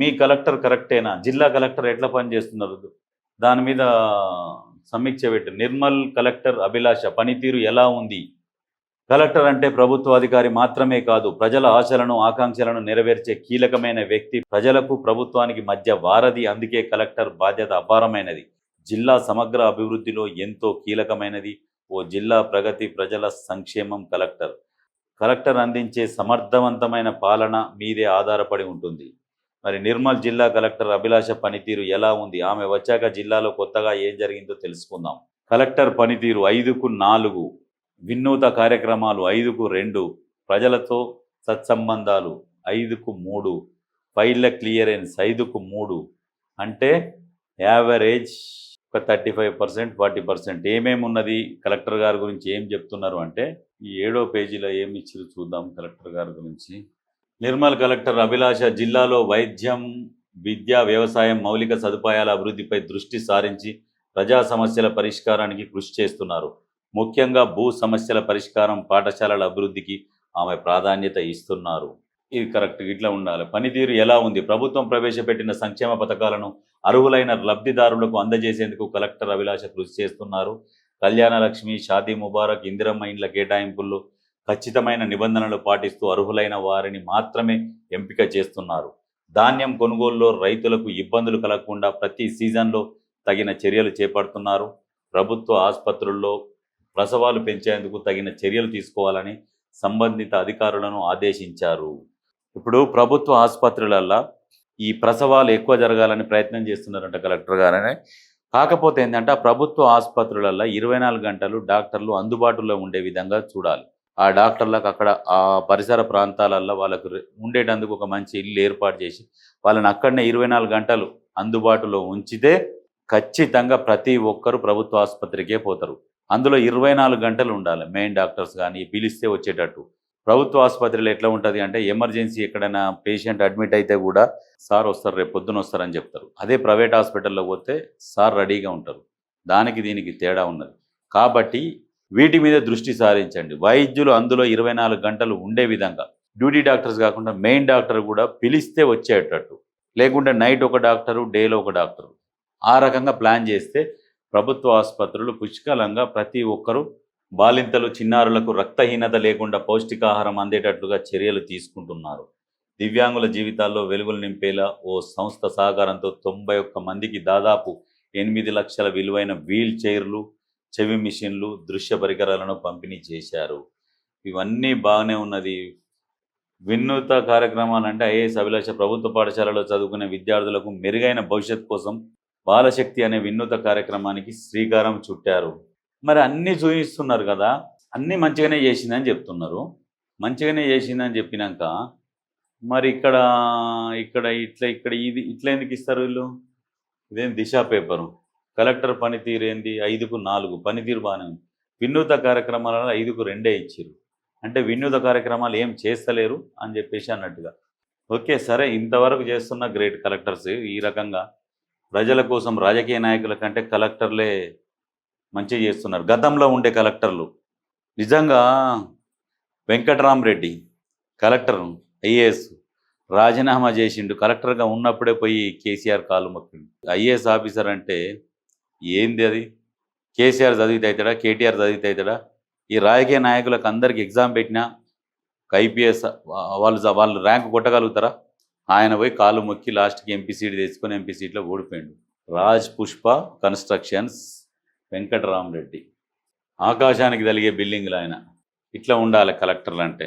మీ collector కరెక్టేనా? జిల్లా collector ఎట్లా పనిచేస్తున్నారు? దాని మీద సమీక్ష పెట్టి. నిర్మల్ కలెక్టర్ అభిలాష పనితీరు ఎలా ఉంది? కలెక్టర్ అంటే ప్రభుత్వ అధికారి మాత్రమే కాదు ప్రజల ఆశలను ఆకాంక్షలను నెరవేర్చే కీలకమైన వ్యక్తి. ప్రజలకు ప్రభుత్వానికి మధ్య వారధి అందుకే కలెక్టర్ బాధ్యత అపారమైనది. జిల్లా సమగ్ర అభివృద్ధిలో ఎంతో కీలకమైనది. ఓ జిల్లా ప్రగతి ప్రజల సంక్షేమం కలెక్టర్. కలెక్టర్ అందించే సమర్థవంతమైన పాలన మీదే ఆధారపడి ఉంటుంది. మరి నిర్మల్ జిల్లా కలెక్టర్ అభిలాష పనితీరు ఎలా ఉంది? ఆమె వచ్చాక జిల్లాలో కొత్తగా ఏం జరిగిందో తెలుసుకుందాం. కలెక్టర్ పనితీరు ఐదుకు నాలుగు వినూత కార్యక్రమాలు ఐదుకు రెండు ప్రజలతో సత్సంబంధాలు ఐదుకు మూడు ఫైళ్ళ క్లియరెన్స్ ఐదుకు మూడు. అంటే యావరేజ్ ఒక thirty five percent forty percent ఏమేమి ఉన్నది కలెక్టర్ గారి గురించి ఏం చెప్తున్నారు? అంటే ఈ ఏడో పేజీలో ఏమి ఇచ్చారు చూద్దాం కలెక్టర్ గారి గురించి. నిర్మల్ కలెక్టర్ అభిలాష జిల్లాలో వైద్యం విద్య వ్యవసాయం మౌలిక సదుపాయాల అభివృద్ధిపై దృష్టి సారించి ప్రజా సమస్యల పరిష్కారానికి కృషి చేస్తున్నారు. ముఖ్యంగా భూ సమస్యల పరిష్కారం పాఠశాలల అభివృద్ధికి ఆమె ప్రాధాన్యత ఇస్తున్నారు. ఇది కరెక్ట్ ఇట్లా ఉండాలి. పనితీరు ఎలా ఉంది? ప్రభుత్వం ప్రవేశపెట్టిన సంక్షేమ పథకాలను అర్హులైన లబ్ధిదారులకు అందజేసేందుకు కలెక్టర్ అభిలాష కృషి చేస్తున్నారు. కళ్యాణ లక్ష్మి షాదీ ముబారక్ ఇందిరమ్మ ఇండ్ల కేటాయింపుల్లో ఖచ్చితమైన నిబంధనలు పాటిస్తూ అర్హులైన వారిని మాత్రమే ఎంపిక చేస్తున్నారు. ధాన్యం కొనుగోలులో రైతులకు ఇబ్బందులు కలగకుండా ప్రతి సీజన్లో తగిన చర్యలు చేపడుతున్నారు. ప్రభుత్వ ఆసుపత్రుల్లో ప్రసవాలు పెంచేందుకు తగిన చర్యలు తీసుకోవాలని సంబంధిత అధికారులను ఆదేశించారు. ఇప్పుడు ప్రభుత్వ ఆసుపత్రులల్లో ఈ ప్రసవాలు ఎక్కువ జరగాలని ప్రయత్నం చేస్తున్నారంట కలెక్టర్ గారనే. కాకపోతే ఏంటంటే ప్రభుత్వ ఆసుపత్రులలో ఇరవై నాలుగు గంటలు డాక్టర్లు అందుబాటులో ఉండే విధంగా చూడాలి. ఆ డాక్టర్లకు అక్కడ ఆ పరిసర ప్రాంతాలల్లో వాళ్ళకు ఉండేటందుకు ఒక మంచి ఇల్లు ఏర్పాటు చేసి వాళ్ళని అక్కడనే ఇరవై నాలుగు గంటలు అందుబాటులో ఉంచితే ఖచ్చితంగా ప్రతి ఒక్కరు ప్రభుత్వ ఆసుపత్రికే పోతారు. అందులో ఇరవై నాలుగు గంటలు ఉండాలి మెయిన్ డాక్టర్స్ కానీ పిలిస్తే వచ్చేటట్టు. ప్రభుత్వ ఆసుపత్రిలో ఎట్లా ఉంటుంది అంటే ఎమర్జెన్సీ ఎక్కడైనా పేషెంట్ అడ్మిట్ అయితే కూడా సార్ వస్తారు రేపు పొద్దున వస్తారని చెప్తారు. అదే ప్రైవేట్ హాస్పిటల్లో పోతే సార్ రెడీగా ఉంటారు. దానికి దీనికి తేడా ఉన్నది. కాబట్టి వీటి మీద దృష్టి సారించండి. వైద్యులు అందులో ఇరవై నాలుగు గంటలు ఉండే విధంగా. డ్యూటీ డాక్టర్స్ కాకుండా మెయిన్ డాక్టర్ కూడా పిలిస్తే వచ్చేటట్టు. లేకుంటే నైట్ ఒక డాక్టరు డేలో ఒక డాక్టరు. ఆ రకంగా ప్లాన్ చేస్తే ప్రభుత్వ ఆసుపత్రులు పుష్కలంగా ప్రతి ఒక్కరూ బాలింతలు చిన్నారులకు రక్తహీనత లేకుండా పౌష్టికాహారం అందేటట్లుగా చర్యలు తీసుకుంటున్నారు. దివ్యాంగుల జీవితాల్లో వెలుగులు నింపేలా ఓ సంస్థ సహకారంతో తొంభై ఒక్క మందికి దాదాపు ఎనిమిది లక్షల విలువైన వీల్ చైర్లు చెవి మిషన్లు దృశ్య పరికరాలను పంపిణీ చేశారు. ఇవన్నీ బాగానే ఉన్నది. వినూత కార్యక్రమాలు అంటే ఐఏఎస్ అభిలాష ప్రభుత్వ పాఠశాలలో చదువుకునే విద్యార్థులకు మెరుగైన భవిష్యత్ కోసం బాలశక్తి అనే వినూత కార్యక్రమానికి శ్రీకారం చుట్టారు. మరి అన్నీ చూపిస్తున్నారు కదా అన్నీ మంచిగానే చేసిందని చెప్తున్నారు. మంచిగానే చేసిందని చెప్పినాక మరి ఇక్కడ ఇక్కడ ఇట్లా ఇక్కడ ఇది ఇట్లా ఎందుకు ఇస్తారు వీళ్ళు? ఇదేం దిశ పేపరు. కలెక్టర్ పనితీరు ఏంది? ఐదుకు నాలుగు. పనితీరు బాగానే ఉంది. వినూత కార్యక్రమాలలో ఐదుకు రెండే ఇచ్చారు అంటే వినూత కార్యక్రమాలు ఏం చేస్తలేరు అని చెప్పేసి అన్నట్టుగా. ఓకే సరే ఇంతవరకు చేస్తున్న గ్రేట్ కలెక్టర్స్ ఈ రకంగా ప్రజల కోసం రాజకీయ నాయకుల కంటే కలెక్టర్లే మంచిగా చేస్తున్నారు. గతంలో ఉండే కలెక్టర్లు. నిజంగా వెంకటరామరెడ్డి కలెక్టర్ ఐఏఎస్ రాజీనామా చేసిండు. కలెక్టర్గా ఉన్నప్పుడే పోయి కేసీఆర్ కాలు మొక్కిండు. ఐఏఎస్ ఆఫీసర్ అంటే ఏంది అది? కేసీఆర్ చదివితే అవుతాడా కేటీఆర్ చదివితే అవుతాడా ఈ రాజకీయ నాయకులకు అందరికి ఎగ్జామ్ పెట్టినా ఐపీఎస్ వాళ్ళు వాళ్ళు ర్యాంక్ కొట్టగలుగుతారా? ఆయన పోయి కాలు మొక్కి లాస్ట్కి ఎంపీ సీట్ తెచ్చుకొని ఎంపీ సీట్లో ఓడిపోయాడు. రాజ్ పుష్ప కన్స్ట్రక్షన్స్ వెంకటరామరెడ్డి. ఆకాశానికి తలిగే బిల్డింగ్లు ఆయన. ఇట్లా ఉండాలి కలెక్టర్లు అంటే